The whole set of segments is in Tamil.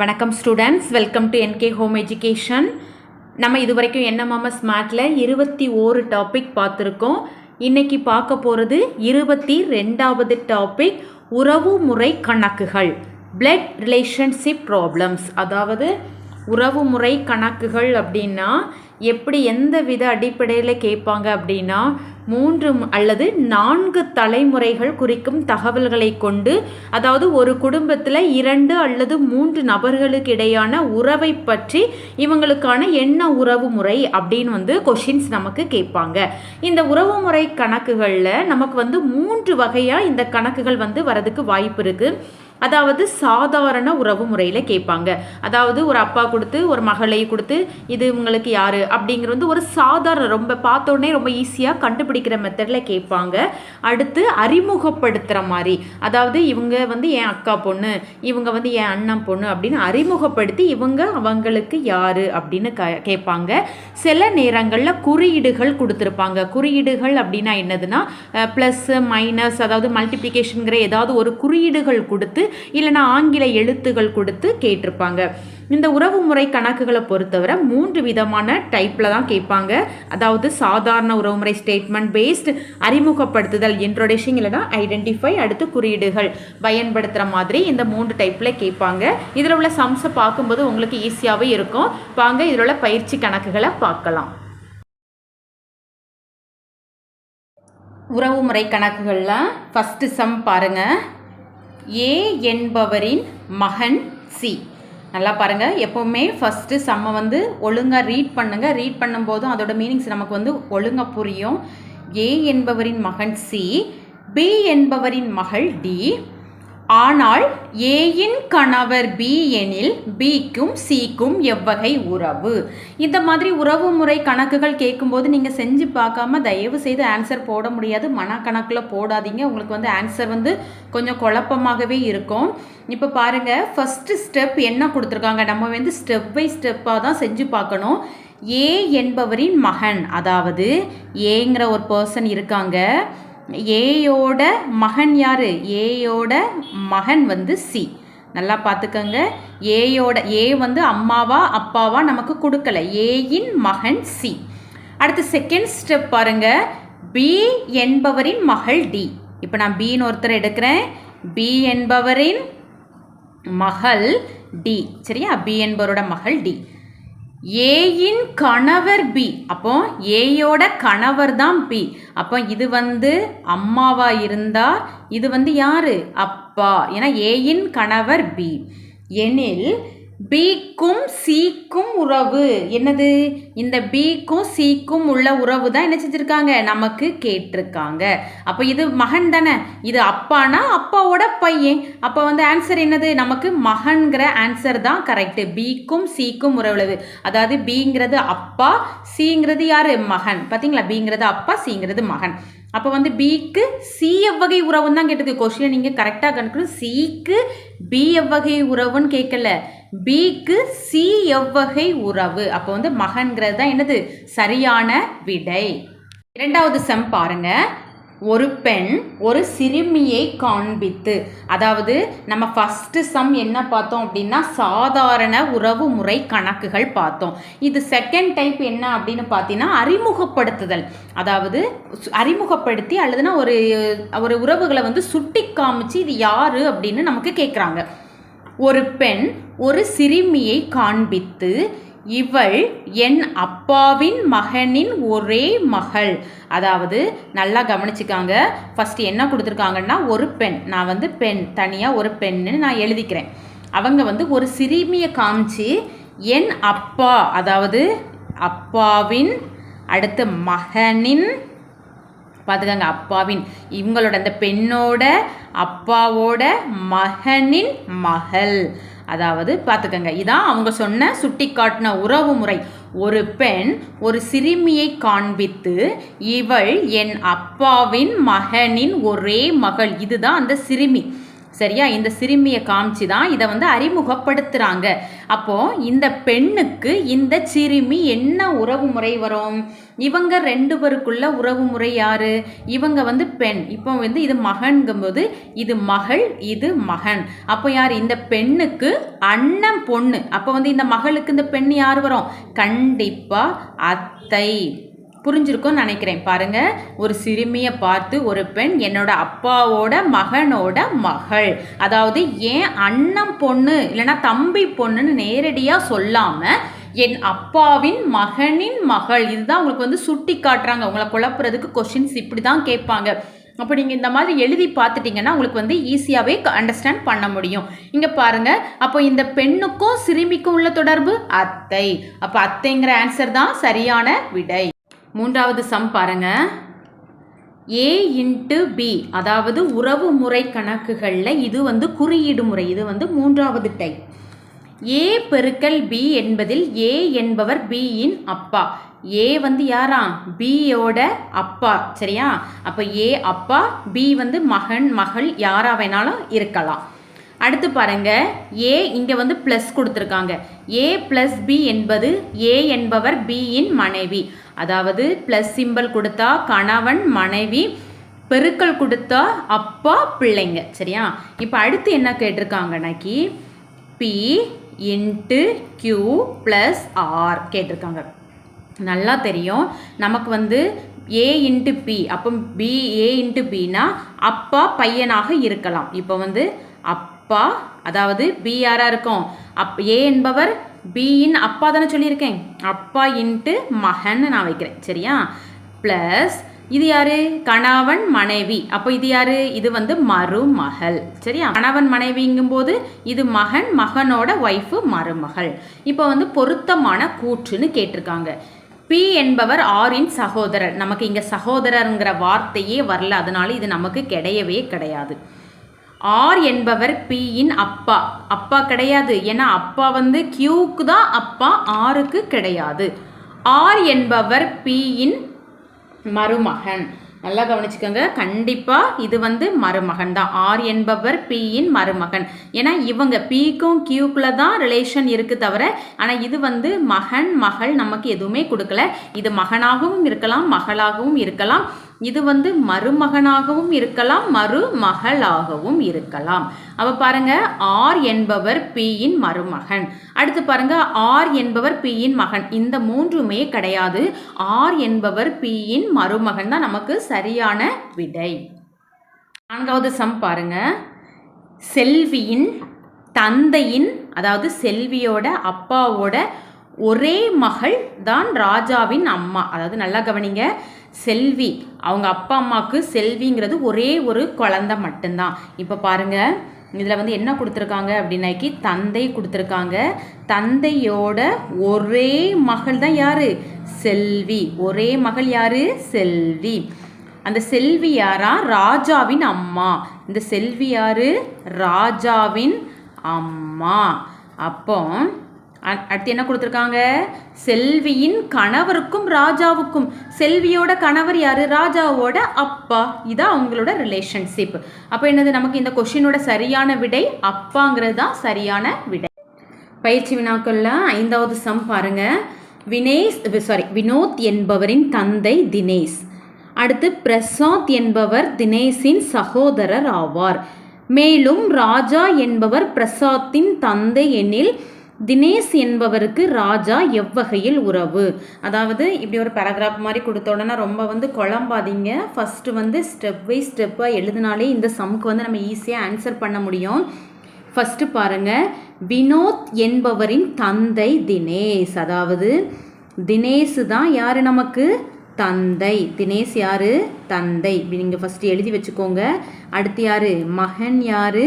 வணக்கம் students welcome to NK Home Education நம்ம இது வரைக்கும் என்எம்எம்எஸ் மேட்டில் இருபத்தி ஓரு டாபிக் பார்த்துருக்கோம். இன்றைக்கி பார்க்க போகிறது இருபத்தி ரெண்டாவது டாபிக் உறவுமுறை கணக்குகள். பிளட் ரிலேஷன்ஷிப் ப்ராப்ளம்ஸ் அதாவது உறவுமுறை கணக்குகள் அப்படின்னா எப்படி எந்த வித அடிப்படையில் கேட்பாங்க அப்படின்னா மூன்று அல்லது நான்கு தலைமுறைகள் குறிக்கும் தகவல்களை கொண்டு அதாவது ஒரு குடும்பத்தில் இரண்டு அல்லது மூன்று நபர்களுக்கு இடையான உறவை பற்றி இவங்களுக்கான என்ன உறவு முறை அப்படின்னு வந்து கொஷின்ஸ் நமக்கு கேட்பாங்க. இந்த உறவுமுறை கணக்குகளில் நமக்கு வந்து மூன்று வகையாக இந்த கணக்குகள் வந்து வரதுக்கு வாய்ப்பு இருக்குது அதாவது சாதாரண உறவு முறையில் கேட்பாங்க. அதாவது ஒரு அப்பா கொடுத்து ஒரு மகளை கொடுத்து இது உங்களுக்கு யார்? அப்படிங்கிறது வந்து ஒரு சாதாரண ரொம்ப பார்த்தோன்னே ரொம்ப ஈஸியாக கண்டுபிடிக்கிற மெத்தடில் கேட்பாங்க. அடுத்து அறிமுகப்படுத்துகிற மாதிரி. அதாவது இவங்க வந்து என் அக்கா பொண்ணு இவங்க வந்து என் அண்ணன் பொண்ணு அப்படின்னு அறிமுகப்படுத்தி இவங்க அவங்களுக்கு யார் அப்படின்னு க கேட்பாங்க. சில நேரங்களில் குறியீடுகள் கொடுத்துருப்பாங்க. குறியீடுகள் அப்படின்னா என்னதுன்னா ப்ளஸ் மைனஸ் அதாவது மல்டிப்ளிகேஷனுங்கிற ஏதாவது ஒரு குறியீடுகள் கொடுத்து இல்லைன்னா ஆங்கில எழுத்துகள் கொடுத்து கேட்டிருப்பாங்க. இந்த உறவுமுறை கணக்குகளை பொறுத்தவரை மூன்று விதமான டைப்பில் தான் கேட்பாங்க. அதாவது சாதாரண உறவுமுறை ஸ்டேட்மெண்ட் பேஸ்டு அறிமுகப்படுத்துதல் இன்ட்ரோடேஷன் இல்லைன்னா ஐடென்டிஃபை அடுத்து குறியீடுகள் பயன்படுத்துகிற மாதிரி இந்த மூன்று டைப்பில் கேட்பாங்க. இதில் உள்ள சம்ஸை பார்க்கும்போது உங்களுக்கு ஈஸியாகவே இருக்கும். வாங்க இதில் உள்ள பயிற்சி கணக்குகளை பார்க்கலாம். உறவுமுறை கணக்குகளில் ஃபஸ்ட்டு சம் பாருங்கள் ஏ என்பவரின் மகன் சி. நல்லா பாருங்கள் எப்போவுமே ஃபஸ்ட்டு செம்ம வந்து ஒழுங்காக ரீட் பண்ணுங்கள் ரீட் பண்ணும்போதும் அதோட மீனிங்ஸ் நமக்கு வந்து ஒழுங்காக புரியும். ஏ என்பவரின் மகன் சி பி என்பவரின் மகள் டி ஆனால் ஏயின் கணவர் பி எனில் பிக்கும் சிக்கும் எவ்வகை உறவு. இந்த மாதிரி உறவு முறை கணக்குகள் கேட்கும்போது நீங்கள் செஞ்சு பார்க்காம தயவு செய்து ஆன்சர் போட முடியாது. மனக்கணக்கில் போடாதீங்க. உங்களுக்கு வந்து ஆன்சர் வந்து கொஞ்சம் குழப்பமாகவே இருக்கும். இப்போ பாருங்கள் ஃபஸ்ட்டு ஸ்டெப் என்ன கொடுத்துருக்காங்க? நம்ம வந்து ஸ்டெப் பை ஸ்டெப்பாக தான் செஞ்சு பார்க்கணும். ஏ என்பவரின் மகன் அதாவது ஏங்கிற ஒரு பர்சன் இருக்காங்க. ஏயோட மகன் யார்? ஏயோட மகன் வந்து சி. நல்லா பார்த்துக்கோங்க. ஏயோட ஏ வந்து அம்மாவா அப்பாவா நமக்கு கொடுக்கல. ஏயின் மகன் சி. அடுத்து செகண்ட் ஸ்டெப் பாருங்க. பி என்பவரின் மகள் டி இப்போ நான் பின்னு ஒருத்தர் எடுக்கிறேன். பி என்பவரின் மகள் டி சரியா? பி என்பவரோட மகள் டி ஏயின் கணவர் பி அப்போ ஏயோட கணவர் தான் பி அப்போ இது வந்து அம்மாவா இருந்தா இது வந்து யாரு? அப்பா. ஏன்னா ஏயின் கணவர் பி எனில் பிக்கும் சிக்கும் உறவு. என்னது? இந்த பிக்கும் சிக்கும் உள்ள உறவு தான் என்ன செஞ்சுருக்காங்க? நமக்கு கேட்டிருக்காங்க. அப்போ இது மகன் தானே? இது அப்பானா? அப்பாவோட பையன். அப்போ வந்து ஆன்சர் என்னது? நமக்கு மகன்கிற ஆன்சர் தான் கரெக்டு பிக்கும் சிக்கும் உறவுளவு அதாவது பிங்கிறது அப்பா சிங்கிறது யார்? மகன். பார்த்தீங்களா பிங்கிறது அப்பா சிங்கிறது மகன். அப்போ வந்து பிக்கு சி எவ்வகை உறவுன்னு தான் கேட்டது. கொஸ்டினை நீங்கள் கரெக்டாக கணக்கணும் சிக்கு பி எவ்வகை உறவுன்னு கேட்கல. பிக்கு சி எவ்வகை உறவு. அப்போ வந்து மகன்கிறது தான் என்னது? சரியான விடை. இரண்டாவது செம் பாருங்கள் ஒரு பெண் ஒரு சிறுமியை காண்பித்து. அதாவது நம்ம ஃபஸ்ட்டு சம் என்ன பார்த்தோம் அப்படின்னா சாதாரண உறவு முறை கணக்குகள் பார்த்தோம். இது செகண்ட் டைப் என்ன அப்படின்னு பார்த்தீங்கன்னா அறிமுகப்படுத்துதல். அதாவது சு- அறிமுகப்படுத்தி அல்லதுனா ஒரு ஒரு உறவுகளை வந்து சுட்டி காமிச்சு இது யாரு அப்படின்னு நமக்கு கேட்குறாங்க. ஒரு பெண் ஒரு சிறுமியை காண்பித்து இவள் என் அப்பாவின் மகனின் ஒரே மகள். அதாவது நல்லா கவனிச்சுக்காங்க. ஃபர்ஸ்ட் என்ன கொடுத்துருக்காங்கன்னா ஒரு பெண். நான் வந்து பெண். தனியாக ஒரு பெண்ணு நான் எழுதிக்கிறேன். அவங்க வந்து ஒரு சிறுமியை காமிச்சு என் அப்பா அதாவது அப்பாவின் அடுத்து மகனின் பார்த்துக்கங்க அப்பாவின். இவங்களோட அந்த பெண்ணோட அப்பாவோட மகனின் மகள். அதாவது பார்த்துக்கங்க இதான் அவங்க சொன்ன சுட்டி காட்டின உறவு முறை. ஒரு பெண் ஒரு சிறுமியை காண்பித்து இவள் என் அப்பாவின் மகனின் ஒரே மகள். இதுதான் அந்த சிறுமி. சரியா? இந்த சிறுமியை காமிச்சு தான் இதை வந்து அறிமுகப்படுத்துகிறாங்க அப்போ இந்த பெண்ணுக்கு இந்த சிறுமி என்ன உறவு முறை வரும்? இவங்க ரெண்டு பேருக்குள்ள உறவு முறை யாரு? இவங்க வந்து பெண். இப்போ வந்து இது மகன்கும்போது இது மகள் இது மகன். அப்போ யார்? இந்த பெண்ணுக்கு அண்ணன் பொண்ணு. அப்போ வந்து இந்த மகளுக்கு இந்த பெண் யார் வரும்? கண்டிப்பா அத்தை. புரிஞ்சிருக்கும்னு நினைக்கிறேன். பாருங்க ஒரு சிறுமியை பார்த்து ஒரு பெண் என்னோட அப்பாவோட மகனோட மகள். அதாவது ஏன் அண்ணன் பொண்ணு இல்லைன்னா தம்பி பொண்ணுன்னு நேரடியாக சொல்லாமல் என் அப்பாவின் மகனின் மகள். இதுதான் உங்களுக்கு வந்து சுட்டி காட்டுறாங்க. உங்களை குழப்புறதுக்கு கொஷின்ஸ் இப்படி தான் கேட்பாங்க. அப்போ நீங்கள் இந்த மாதிரி எழுதி பார்த்துட்டிங்கன்னா உங்களுக்கு வந்து ஈஸியாகவே அண்டர்ஸ்டாண்ட் பண்ண முடியும். இங்கே பாருங்கள் அப்போ இந்த பெண்ணுக்கும் சிறுமிக்கும் உள்ள தொடர்பு? அத்தை. அப்போ அத்தைங்கிற ஆன்சர் தான் சரியான விடை. மூன்றாவது சம் பாருங்கள் ஏ இன்ட்டு பி அதாவது உறவு முறை கணக்குகளில் இது வந்து குறியீடு முறை. இது வந்து மூன்றாவது டைப் ஏ பெருக்கல் பி என்பதில் ஏ என்பவர் பியின் அப்பா. ஏ வந்து யாரா? பியோட அப்பா. சரியா? அப்போ ஏ அப்பா பி வந்து மகன் மகள் யாரா வேணாலும் இருக்கலாம். அடுத்து பாருங்க. ஏ இங்கே வந்து ப்ளஸ் கொடுத்துருக்காங்க. ஏ ப்ளஸ் பி என்பது ஏ என்பவர் பியின் மனைவி. அதாவது ப்ளஸ் சிம்பிள் கொடுத்தா கணவன் மனைவி பெருக்கல் கொடுத்தா அப்பா பிள்ளைங்க. சரியா? இப்போ அடுத்து என்ன கேட்டிருக்காங்கனாக்கி B into Q plus R கேட்டிருக்காங்க. நல்லா தெரியும். நமக்கு வந்து ஏ இன்ட்டு பி அப்போ பி ஏ இன்ட்டு பினா அப்பா பையனாக இருக்கலாம். இப்போ வந்து அப்பா அதாவது பி யாராக இருக்கும்? அப் ஏ என்பவர் பியின் அப்பா தானே சொல்லியிருக்கேன். அப்பா இன்ட்டு மகன் நான் வைக்கிறேன். சரியா? ப்ளஸ் இது யாரு? கணவன் மனைவி. அப்போ இது யாரு? இது வந்து மருமகள். சரியா? கணவன் மனைவிங்கும் போது இது மகன் மகனோட ஒய்ஃபு மருமகள். இப்போ வந்து பொருத்தமான கூற்றுன்னு கேட்டிருக்காங்க. பி என்பவர் ஆரின் சகோதரர். நமக்கு இங்கே சகோதரருங்கிற வார்த்தையே வரல. அதனால இது நமக்கு கிடையவே கிடையாது. ஆர் என்பவர் பியின் அப்பா. அப்பா கிடையாது. ஏன்னா அப்பா வந்து கியூக்கு தான் அப்பா ஆருக்கு கிடையாது. ஆர் என்பவர் பியின் மருமகன். நல்லா கவனிச்சுக்கோங்க. கண்டிப்பாக இது வந்து மருமகன் தான். ஆர் என்பவர் பியின் மருமகன். ஏன்னா இவங்க பிக்கும் கியூக்குள்ள தான் ரிலேஷன் இருக்குது தவிர ஆனால் இது வந்து மகன் மகள் நமக்கு எதுவுமே கொடுக்கல. இது மகனாகவும் இருக்கலாம் மகளாகவும் இருக்கலாம். இது வந்து மருமகனாகவும் இருக்கலாம் மருமகளாகவும் இருக்கலாம். அப்போ பாருங்க ஆர் என்பவர் பியின் மருமகன். அடுத்து பாருங்க ஆர் என்பவர் பியின் மகன். இந்த மூன்றுமே கிடையாது. ஆர் என்பவர் பியின் மருமகன் தான் நமக்கு சரியான விடை. நான்காவது சம் பாருங்க. செல்வியின் தந்தையின் அதாவது செல்வியோட அப்பாவோட ஒரே மகள் தான் ராஜாவின் அம்மா. அதாவது நல்லா கவனிங்க. செல்வி. அவங்க அப்பா அம்மாவுக்கு செல்விங்கிறது ஒரே ஒரு குழந்த மட்டும்தான். இப்போ பாருங்கள் இதில் வந்து என்ன கொடுத்துருக்காங்க அப்படின்னாக்கி தந்தை கொடுத்துருக்காங்க. தந்தையோட ஒரே மகள் தான் யார்? செல்வி. ஒரே மகள் யார்? செல்வி. அந்த செல்வி யாரா? ராஜாவின் அம்மா. இந்த செல்வி யார்? ராஜாவின் அம்மா. அப்போ அடுத்து என்ன கொடுத்துருக்காங்க? செல்வியின் கணவருக்கும் ராஜாவுக்கும். செல்வியோட கணவர் யாரு? ராஜாவோட அப்பா. இதான் அவங்களோட ரிலேஷன்ஷிப் அப்போ என்னது? நமக்கு இந்த கொஷினோட சரியான விடை அப்பாங்கிறது தான் சரியான விடை. பயிற்சி வினாக்கள்ல ஐந்தாவது சம் பாருங்க. வினேஷ் சாரி வினோத் என்பவரின் தந்தை தினேஷ். அடுத்து பிரசாத் என்பவர் தினேஷின் சகோதரர் ஆவார். மேலும் ராஜா என்பவர் பிரசாத்தின் தந்தை எனில் தினேஷ் என்பவருக்கு ராஜா எவ்வகையில் உறவு? அதாவது இப்படி ஒரு பேராகிராஃப் மாதிரி கொடுத்த உடனே ரொம்ப வந்து குழம்பாதீங்க. ஃபஸ்ட்டு வந்து ஸ்டெப் பை ஸ்டெப்பாக எழுதினாலே இந்த சமுக்கு வந்து நம்ம ஈஸியாக ஆன்சர் பண்ண முடியும். ஃபஸ்ட்டு பாருங்கள் வினோத் என்பவரின் தந்தை தினேஷ். அதாவது தினேஷ் தான் யார் நமக்கு? தந்தை. தினேஷ் யார்? தந்தை. நீங்கள் ஃபஸ்ட்டு எழுதி வச்சுக்கோங்க. அடுத்து யார்? மகன் யார்?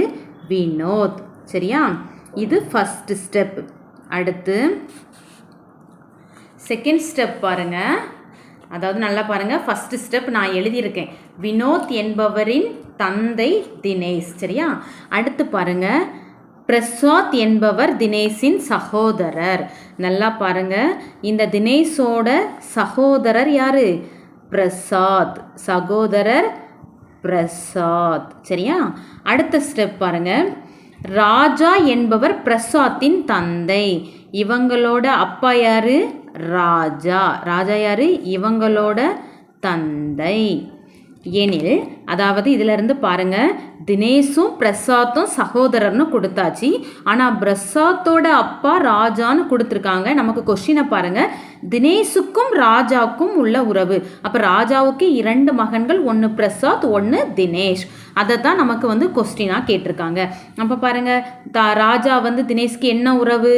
வினோத். சரியா? இது ஃபஸ்ட்டு ஸ்டெப் அடுத்து செகண்ட் ஸ்டெப் பாருங்கள் அதாவது நல்லா பாருங்கள் ஃபஸ்ட்டு ஸ்டெப் நான் எழுதியிருக்கேன். வினோத் என்பவரின் தந்தை தினேஷ். சரியா? அடுத்து பாருங்கள் பிரசாத் என்பவர் தினேஷின் சகோதரர். நல்லா பாருங்கள் இந்த தினேஷோட சகோதரர் யார்? பிரசாத். சகோதரர் பிரசாத். சரியா? அடுத்த ஸ்டெப் பாருங்கள் ராஜா என்பவர் பிரசாத்தின் தந்தை. இவங்களோட அப்பா யாரு? ராஜா. ராஜா யாரு? இவங்களோட தந்தை. எனில் அதாவது இதிலிருந்து பாருங்க தினேஷும் பிரசாத்தும் சகோதரர்னு கொடுத்தாச்சு. ஆனால் பிரசாத்தோட அப்பா ராஜான்னு கொடுத்துருக்காங்க. நமக்கு கொஷினை பாருங்கள் தினேஷுக்கும் ராஜாவுக்கும் உள்ள உறவு. அப்போ ராஜாவுக்கு இரண்டு மகன்கள் ஒன்று பிரசாத் ஒன்று தினேஷ். அதை தான் நமக்கு வந்து கொஸ்டினாக கேட்டிருக்காங்க. அப்போ பாருங்கள் தா ராஜா வந்து தினேஷ்க்கு என்ன உறவு?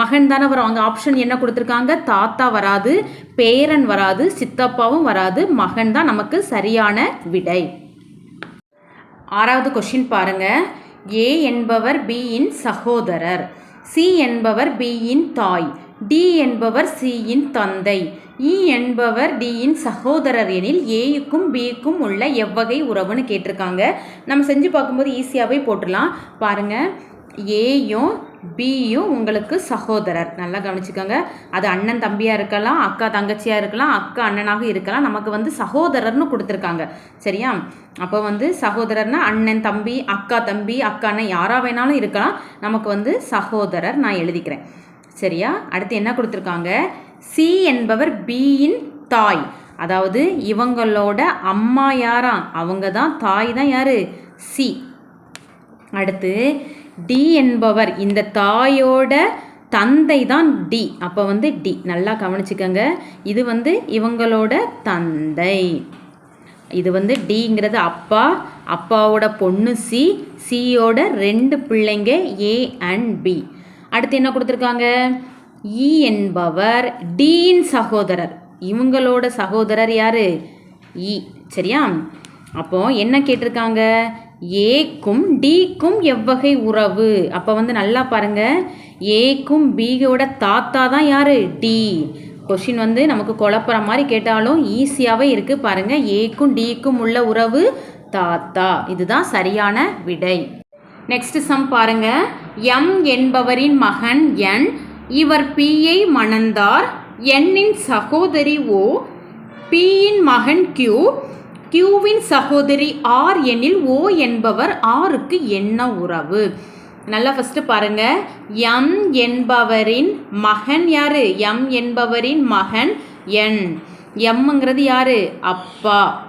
மகன் தானே வரும் அங்கே ஆப்ஷன் என்ன கொடுத்துருக்காங்க? தாத்தா வராது பேரன் வராது சித்தப்பாவும் வராது மகன் தான் நமக்கு சரியான விடை. ஆறாவது கொஷின் பாருங்கள் ஏ என்பவர் பியின் சகோதரர் சி என்பவர் பியின் தாய். டி என்பவர் சியின் தந்தை. இ என்பவர் டியின் சகோதரர் எனில் ஏயுக்கும் பிக்கும் உள்ள எவ்வகை உறவுன்னு கேட்டிருக்காங்க. நம்ம செஞ்சு பார்க்கும்போது ஈஸியாகவே போட்டுடலாம். பாருங்க. ஏயும் பியும் உங்களுக்கு சகோதரர். நல்லா கவனிச்சுக்கோங்க. அது அண்ணன் தம்பியாக இருக்கலாம் அக்கா தங்கச்சியாக இருக்கலாம் அக்கா அண்ணனாக இருக்கலாம். நமக்கு வந்து சகோதரர்னு கொடுத்துருக்காங்க. சரியா? அப்போ வந்து சகோதரர்னா அண்ணன் தம்பி அக்கா தம்பி அக்கா அண்ணன் யாராக வேணாலும் இருக்கலாம். நமக்கு வந்து சகோதரர் நான் எழுதிக்கிறேன். சரியா? அடுத்து என்ன கொடுத்துருக்காங்க? சி என்பவர் பியின் தாய். அதாவது இவங்களோட அம்மா யாரா? அவங்க தான் தாய் தான் யார்? சி. அடுத்து டி என்பவர் இந்த தாயோட தந்தை தான் டி. அப்போ வந்து டி. நல்லா கவனிச்சுக்கோங்க. இது வந்து இவங்களோட தந்தை. இது வந்து டிங்கிறது அப்பா. அப்பாவோட பொண்ணு சி. சியோட ரெண்டு பிள்ளைங்க ஏ அண்ட் பி. அடுத்து என்ன கொடுத்துருக்காங்க? இ என்பவர் டியின் சகோதரர். இவங்களோட சகோதரர் யார்? இ சரியா? அப்போ என்ன கேட்டிருக்காங்க? ஏக்கும் டிக்கும் எவ்வகை உறவு. அப்போ வந்து நல்லா பாருங்க. ஏக்கும் பியோட தாத்தா தான் யார்? டி. கொஷின் வந்து நமக்கு குழப்புற மாதிரி கேட்டாலும் ஈஸியாகவே இருக்குது பாருங்கள் ஏக்கும் டிக்கும் உள்ள உறவு தாத்தா. இதுதான் சரியான விடை. நெக்ஸ்ட் சம் பாருங்க. எம் என்பவரின் மகன் என் இவர் பியை மணந்தார். எண்ணின் சகோதரி ஓ பியின் மகன் கியூ கியூவின் சகோதரி ஆர் எனில் ஓ என்பவர் ஆருக்கு என்ன உறவு? நல்லா ஃபஸ்ட்டு பாருங்க. எம் என்பவரின் மகன் யாரு? எம் என்பவரின் மகன் என் எம்ங்கிறது யாரு? அப்பா.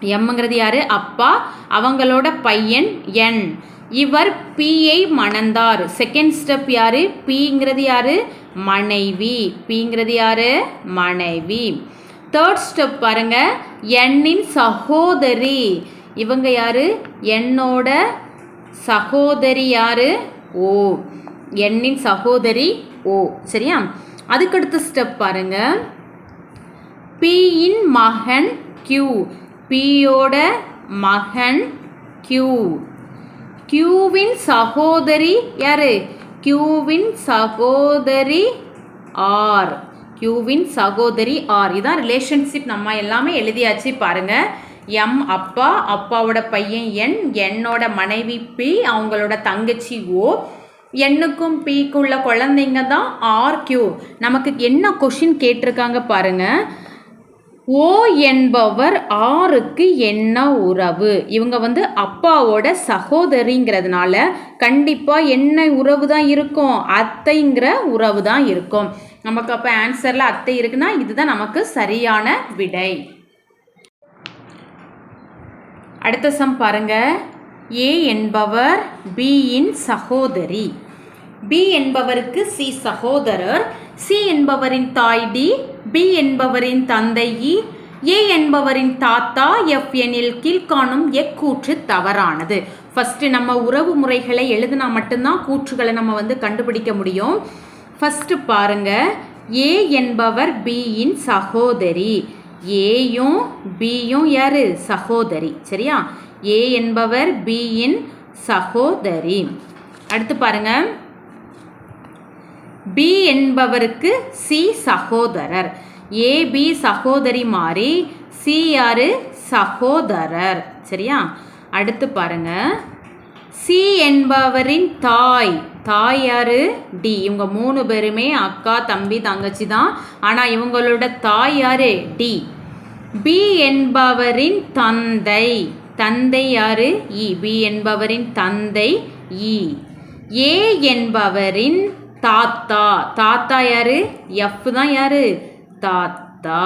எம்ங்கிறது யாரு? அப்பா அவங்களோட பையன் என். இவர் பியை மணந்தார். செகண்ட் ஸ்டெப் யாரு? பிங்கிறது யாரு? மனைவி. பிங்கிறது யாரு? மனைவி. தேர்ட் ஸ்டெப் பாருங்க. எண்ணின் சகோதரி. இவங்க யாரு? என்னோட சகோதரி யாரு? ஓ. எண்ணின் சகோதரி ஓ. சரியா? அதுக்கடுத்த ஸ்டெப் பாருங்க. பியின் மகன் கியூ. பியோட மகன் கியூ. கியூவின் சகோதரி யார்? கியூவின் சகோதரி ஆர். கியூவின் சகோதரி ஆர். இதான் ரிலேஷன்ஷிப் நம்ம எல்லாமே எழுதியாச்சு பாருங்கள் எம் அப்பா அப்பாவோட பையன் என் என்னோட மனைவி பி அவங்களோட தங்கச்சி ஓ. எண்ணுக்கும் பிக்கு உள்ள குழந்தைங்க தான் ஆர் கியூ. நமக்கு என்ன கொஷின் கேட்டிருக்காங்க பாருங்கள் ஓ என்பவர் ஆருக்கு என்ன உறவு? இவங்க வந்து அப்பாவோட சகோதரிங்கிறதுனால கண்டிப்பாக என்ன உறவு தான் இருக்கும்? அத்தைங்கிற உறவு தான் இருக்கும். நமக்கு அப்போ ஆன்சரில் அத்தை இருக்குன்னா இதுதான் நமக்கு சரியான விடை. அடுத்த சம் பாருங்க. ஏ என்பவர் பியின் சகோதரி. பி என்பவருக்கு சி சகோதரர். சி என்பவரின் தாய் டி பி என்பவரின் தந்தை இ ஏ என்பவரின் தாத்தா எஃப் எனில் கீழ்காணும் எக்கூற்று தவறானது. ஃபஸ்ட்டு நம்ம உறவு முறைகளை எழுதினா மட்டும்தான் கூற்றுகளை நம்ம வந்து கண்டுபிடிக்க முடியும். ஃபஸ்ட்டு பாருங்க. ஏ என்பவர் பியின் சகோதரி. ஏயும் பியும் யார்? சகோதரி. சரியா? ஏ என்பவர் பியின் சகோதரி. அடுத்து பாருங்கள் பி என்பவருக்கு சி சகோதரர். ஏ பி சகோதரி மாறி சி யாரு? சகோதரர். சரியா? அடுத்து பாருங்க. சி என்பவரின் தாய். தாய் யாரு? டி இவங்க மூணு பேருமே அக்கா தம்பி தங்கச்சி தான். ஆனால் இவங்களோட தாய் யாரு? டி பி என்பவரின் தந்தை. தந்தை யாரு? E. இ பி என்பவரின் தந்தை e. இ ஏ என்பவரின் தாத்தா. தாத்தா யாரு? எஃப் தான் யாரு? தாத்தா.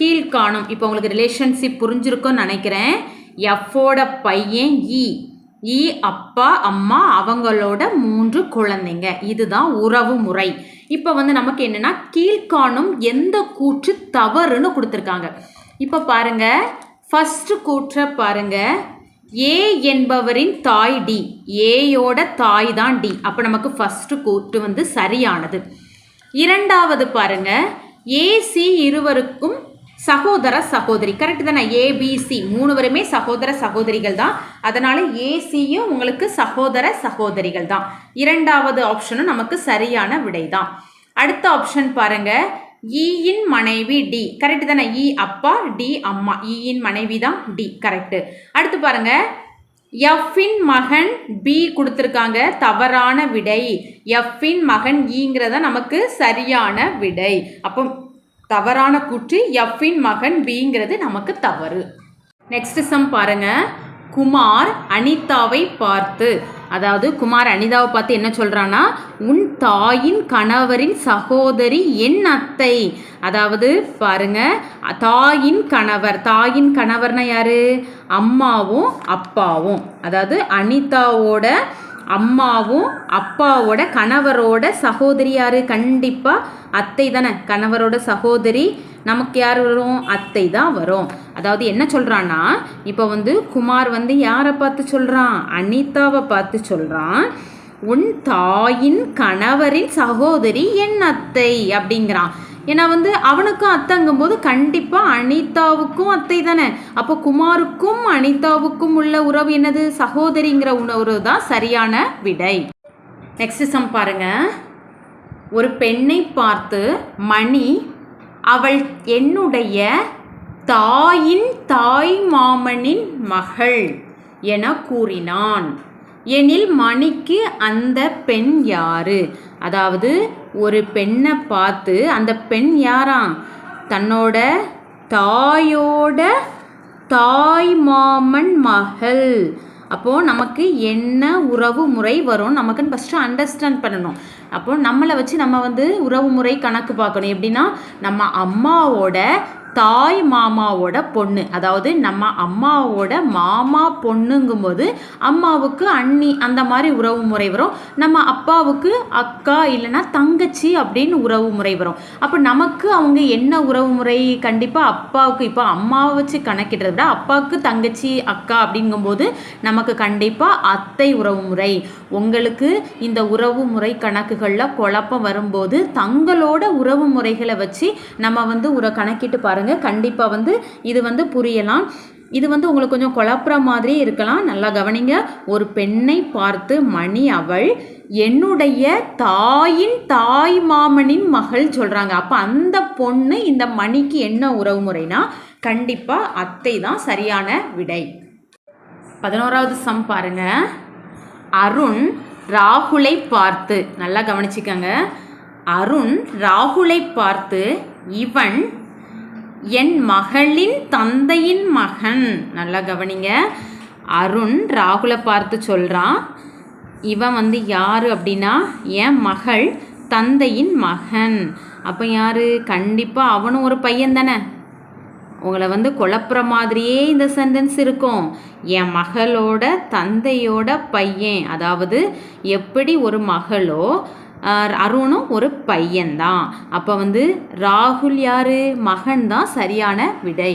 கீழ்காணும். இப்போ உங்களுக்கு ரிலேஷன்ஷிப் புரிஞ்சிருக்கும்னு நினைக்கிறேன். எஃப்போட பையன் இ இ அப்பா அம்மா அவங்களோட மூன்று குழந்தைங்க. இதுதான் உறவு முறை. இப்போ வந்து நமக்கு என்னென்னா கீழ்காணும் எந்த கூற்று தவறுன்னு கொடுத்துருக்காங்க. இப்போ பாருங்கள் ஃபஸ்ட்டு கூற்றை பாருங்கள் ஏ என்பவரின் தாய் டி. ஏயோட தாய் தான் டி. அப்போ நமக்கு ஃபஸ்ட்டு கூட்டு வந்து சரியானது. இரண்டாவது பாருங்க. ஏசி இருவருக்கும் சகோதர சகோதரி. கரெக்ட் தானே? ஏபிசி மூணு பேருமே சகோதர சகோதரிகள் தான். அதனால் ஏசியும் உங்களுக்கு சகோதர சகோதரிகள் தான். இரண்டாவது ஆப்ஷனும் நமக்கு சரியான விடை தான். அடுத்த ஆப்ஷன் பாருங்கள் ஈயின் மனைவி டி. கரெக்ட் தானே? இ அப்பா டி அம்மா. ஈயின் மனைவி தான் டி. கரெக்டு அடுத்து பாருங்க. எஃப்பின் மகன் பி கொடுத்துருக்காங்க. தவறான விடை. எஃப்பின் மகன் e ஈங்கிறத நமக்கு சரியான விடை. அப்போ தவறான கூற்று எஃப்பின் மகன் பிங்கிறது நமக்கு தவறு. நெக்ஸ்ட் சம் பாருங்க. குமார் அனிதாவை பார்த்து. அதாவது குமார் அனிதாவை பார்த்து என்ன சொல்கிறான்னா உன் தாயின் கணவரின் சகோதரி என் அத்தை. அதாவது பாருங்க தாயின் கணவர் தாயின் கணவர்னா யாரு? அம்மாவும் அப்பாவும். அதாவது அனிதாவோட அம்மாவும் அப்பாவோட கணவரோட சகோதரி யாரு? கண்டிப்பாக அத்தை தானே. கணவரோட சகோதரி நமக்கு யார் வரும்? அத்தை தான் வரும். அதாவது என்ன சொல்கிறான்னா இப்போ வந்து குமார் வந்து யாரை பார்த்து சொல்கிறான் அனிதாவை பார்த்து சொல்கிறான் உன் தாயின் கணவரின் சகோதரி என் அத்தை அப்படிங்கிறான். ஏன்னா வந்து அவனுக்கும் அத்தைங்கும்போது கண்டிப்பாக அனிதாவுக்கும் அத்தை தானே. அப்போ குமாருக்கும் அனிதாவுக்கும் உள்ள உறவு என்னது? சகோதரிங்கிற உணவு தான் சரியான விடை. நெக்ஸ்ட் சம் பாருங்க. ஒரு பெண்ணை பார்த்து மணி அவள் என்னுடைய தாயின் தாய் மாமனின் மகள் என கூறினான். எனில் மணிக்கு அந்த பெண் யாரு? அதாவது ஒரு பெண்ணை பார்த்து அந்த பெண் யாராம் தன்னோட தாயோட தாய் மாமன் மகள். அப்போது நமக்கு என்ன உறவு முறை வரும்? நமக்குன்னு ஃபஸ்ட்டு அண்டர்ஸ்டாண்ட் பண்ணணும். அப்போது நம்மளை வச்சு நம்ம வந்து உறவு முறை கணக்கு பார்க்கணும். எப்படின்னா நம்ம அம்மாவோட தாய் மாமாவோட பொண்ணு. அதாவது நம்ம அம்மாவோட மாமா பொண்ணுங்கும்போது அம்மாவுக்கு அண்ணி அந்த மாதிரி உறவு முறை வரும். நம்ம அப்பாவுக்கு அக்கா இல்லைன்னா தங்கச்சி அப்படின்னு உறவு முறை வரும். அப்போ நமக்கு அவங்க என்ன உறவு முறை? கண்டிப்பாக அப்பாவுக்கு இப்போ அம்மாவை வச்சு கணக்கிடுறத விட அப்பாவுக்கு தங்கச்சி அக்கா அப்படிங்கும்போது நமக்கு கண்டிப்பாக அத்தை உறவு முறை. உங்களுக்கு இந்த உறவு முறை கணக்குகளில் குழப்பம் வரும்போது தங்களோட உறவு முறைகளை வச்சு நம்ம வந்து உற கணக்கிட்டு பாருங்கள் கண்டிப்பாக வந்து இது வந்து புரியலாம். இது வந்து உங்களுக்கு கொஞ்சம் குழப்புற மாதிரி இருக்கலாம். நல்லா கவனிங்க. ஒரு பெண்ணை பார்த்து மணி அவள் என்னுடைய தாயின் தாய் மாமனின் மகள் சொல்கிறாங்க அப்போ அந்த பொண்ணு இந்த மணிக்கு என்ன உறவு முறைனா கண்டிப்பாக அத்தை தான் சரியான விடை. பதினோராவது சம் பாருங்க. அருண் ராகுலை பார்த்து நல்லா கவனிச்சுக்கங்க. அருண் ராகுலை பார்த்து இவன் என் மகளின் தந்தையின் மகன். நல்லா கவனிங்க. அருண் ராகுலை பார்த்து சொல்கிறான் இவன் வந்து யார் அப்படின்னா என் மகள் தந்தையின் மகன். அப்போ யார்? கண்டிப்பாக அவனும் ஒரு பையன் தானே. உங்களை வந்து குழப்புற மாதிரியே இந்த சென்டென்ஸ் இருக்கும். என் மகளோட தந்தையோட பையன். அதாவது எப்படி ஒரு மகளோ அருணும் ஒரு பையன்தான். அப்போ வந்து ராகுல் யாரு? மகன் தான் சரியான விடை.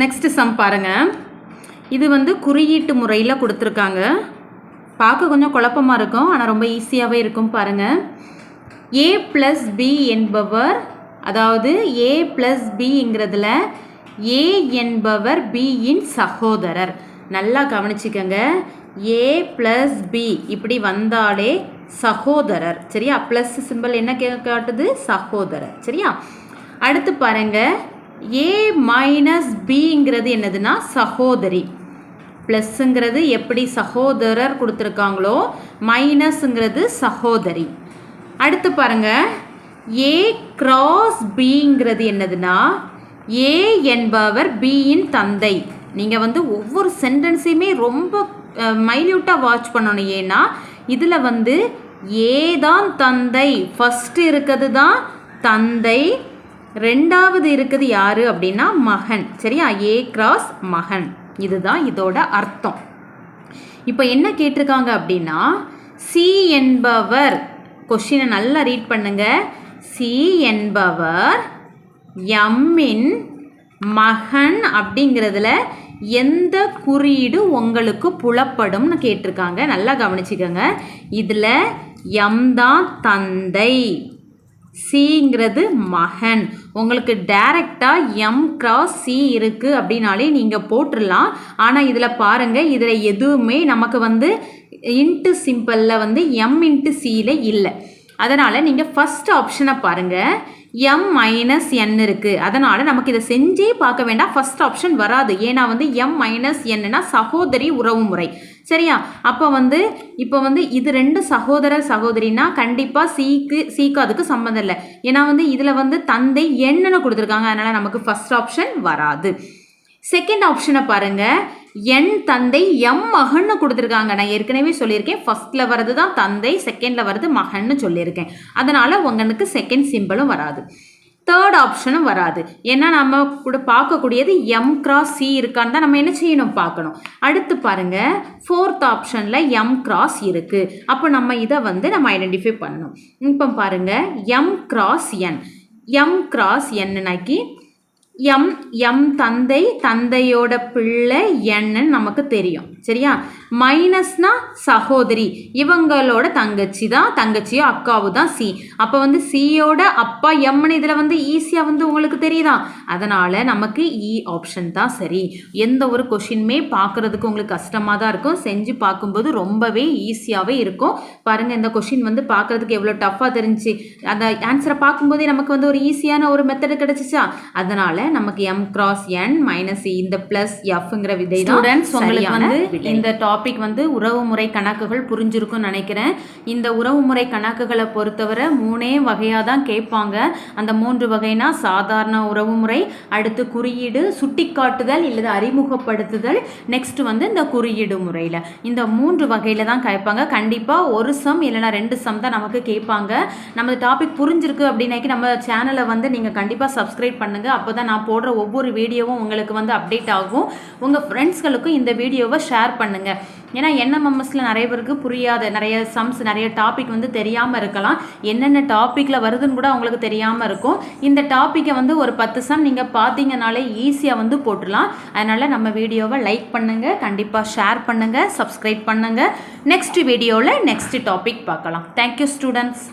நெக்ஸ்ட் சம் பாருங்க. இது வந்து குறியீட்டு முறையில் கொடுத்துருக்காங்க. பார்க்க கொஞ்சம் குழப்பமாக இருக்கும். ஆனால் ரொம்ப ஈஸியாகவே இருக்கும் பாருங்கள் ஏ ப்ளஸ் பி என்பவர் அதாவது ஏ ப்ளஸ் பிங்கிறதுல ஏ என்பவர் பியின் சகோதரர். நல்லா கவனிச்சுக்கோங்க. ஏ ப்ளஸ் பி இப்படி வந்தாலே சகோதரர். சரியா? ப்ளஸ் சிம்பிள் என்ன காட்டுது? சகோதரர். சரியா? அடுத்து பாருங்க. ஏ மைனஸ் பிங்கிறது என்னதுன்னா சகோதரி. ப்ளஸ்ஸுங்கிறது எப்படி சகோதரர் கொடுத்துருக்காங்களோ மைனஸுங்கிறது சகோதரி. அடுத்து பாருங்க. ஏ கிராஸ் பிங்கிறது என்னதுன்னா ஏ என்பவர் பியின் தந்தை. நீங்கள் வந்து ஒவ்வொரு சென்டென்ஸையுமே ரொம்ப மைல்யூட்டாக வாட்ச் பண்ணணும். ஏன்னா இதில் வந்து ஏ தான் தந்தை? ஃபஸ்ட்டு இருக்கிறது தான் தந்தை. ரெண்டாவது இருக்குது யார் அப்படின்னா மகன். சரியா? ஏ கிராஸ் மகன். இதுதான் இதோட அர்த்தம். இப்போ என்ன கேட்டிருக்காங்க அப்படின்னா சி என்பவர் கொஷினை நல்லா ரீட் பண்ணுங்க. சி என்பவர் எம்மின் மகன் அப்படிங்கிறதுல எந்த குறியீடு உங்களுக்கு புலப்படும்னு கேட்டிருக்காங்க. நல்லா கவனிச்சுக்கோங்க. இதில் எம் தான் தந்தை. சிங்கிறது மகன். உங்களுக்கு டைரெக்டாக எம் கிராஸ் சி இருக்குது அப்படின்னாலே நீங்கள் போட்டுடலாம் ஆனால் இதில் பாருங்கள் இதில் எதுவுமே நமக்கு வந்து இன்ட்டு சிம்பிளில் வந்து எம் இன்ட்டு சியில் இல்லை. அதனால் நீங்கள் ஃபஸ்ட் ஆப்ஷனை பாருங்கள் எம் மைனஸ் என் இருக்குது அதனால் நமக்கு இதை செஞ்சே பார்க்க வேண்டாம். ஃபஸ்ட் ஆப்ஷன் வராது. ஏன்னா வந்து எம் மைனஸ் என்னன்னா சகோதரி உறவு முறை. சரியா? அப்போ வந்து இப்போ வந்து இது ரெண்டு சகோதர சகோதரினா கண்டிப்பாக சீக்கு சீக்கு அதுக்கு சம்மந்தம் இல்லை. ஏன்னா வந்து இதில் வந்து தந்தை என்னன்னு கொடுத்துருக்காங்க. அதனால் நமக்கு ஃபஸ்ட் ஆப்ஷன் வராது. செகண்ட் ஆப்ஷனை பாருங்கள் என் தந்தை எம் மகன்னு கொடுத்துருக்காங்க. நான் ஏற்கனவே சொல்லியிருக்கேன். ஃபஸ்ட்டில் வர்றது தான் தந்தை செகண்டில் வர்றது மகன்னு சொல்லியிருக்கேன். அதனால் உங்களுக்கு செகண்ட் சிம்பிளும் வராது. தேர்ட் ஆப்ஷனும் வராது. ஏன்னா நம்ம கூட பார்க்கக்கூடியது எம் கிராஸ் சி இருக்கான்னு தான் நம்ம என்ன செய்யணும்? பார்க்கணும். அடுத்து பாருங்க. ஃபோர்த் ஆப்ஷனில் எம் கிராஸ் இருக்குது அப்போ நம்ம இதை வந்து நம்ம ஐடென்டிஃபை பண்ணணும். இப்போ பாருங்கள் M cross N M cross என்னன்னாக்கி M M தந்தை தந்தையோட பிள்ளை என்னன்னு நமக்கு தெரியும். சரியா? மைனஸ்னா சகோதரி. இவங்களோட தங்கச்சி தான் தங்கச்சியோ அக்காவு தான் சி அப்போ வந்து சியோட அப்பா எம்னு இதில் வந்து ஈஸியாக வந்து உங்களுக்கு தெரியுதா? அதனால் நமக்கு e இ ஆப்ஷன் தான் சரி. எந்த ஒரு கொஷினுமே பார்க்குறதுக்கு உங்களுக்கு கஷ்டமாக தான் இருக்கும். செஞ்சு பார்க்கும்போது ரொம்பவே ஈஸியாகவே இருக்கும். பாருங்கள் இந்த கொஷின் வந்து பார்க்குறதுக்கு எவ்வளோ டஃப்பாக தெரிஞ்சு அந்த ஆன்சரை பார்க்கும்போதே நமக்கு வந்து ஒரு ஈஸியான ஒரு மெத்தடு கிடச்சிச்சா? அதனால் நமக்கு எம் கிராஸ் என் மைனஸ் இந்த ப்ளஸ் எஃப்ங்கிற விதை ஸ்டூடெண்ட்ஸ் உங்களுக்கு வந்து. இந்த டாபிக் வந்து உறவுமுறை கணக்குகள் புரிஞ்சிருக்கும்னு நினைக்கிறேன். இந்த உறவுமுறை கணக்குகளை பொறுத்தவரை மூணே வகையாக தான் கேட்பாங்க. அந்த மூன்று வகைனா சாதாரண உறவுமுறை அடுத்து குறியீடு சுட்டிக்காட்டுதல் இல்லது அறிமுகப்படுத்துதல் நெக்ஸ்ட் வந்து இந்த குறியீடு முறையில். இந்த மூன்று வகையில் தான் கேட்பாங்க. கண்டிப்பாக ஒரு சம் இல்லைனா ரெண்டு சம் தான் நமக்கு கேட்பாங்க. நம்ம டாபிக் புரிஞ்சிருக்கு அப்படின்னாக்கி நம்ம சேனலை வந்து நீங்கள் கண்டிப்பாக சப்ஸ்கிரைப் பண்ணுங்கள் அப்போ தான் நான் போடுற ஒவ்வொரு வீடியோவும் உங்களுக்கு வந்து அப்டேட் ஆகும். உங்கள் ஃப்ரெண்ட்ஸ்களுக்கும் இந்த வீடியோவை ஷேர் பண்ணுங்கள் ஏன்னா என்எம்எம்எஸில் நிறைய பேருக்கு புரியாத நிறைய சம்ஸ் நிறைய டாபிக் வந்து தெரியாமல் இருக்கலாம். என்னென்ன டாப்பிக்கில் வருதுன்னு கூட அவங்களுக்கு தெரியாமல் இருக்கும். இந்த டாப்பிக்கை வந்து ஒரு பத்து சம் நீங்கள் பார்த்தீங்கனாலே ஈஸியாக வந்து போட்டுடலாம். அதனால் நம்ம வீடியோவை லைக் பண்ணுங்கள் கண்டிப்பாக ஷேர் பண்ணுங்கள் சப்ஸ்கிரைப் பண்ணுங்கள் நெக்ஸ்ட் வீடியோவில் நெக்ஸ்ட் டாபிக் பார்க்கலாம். Thank you students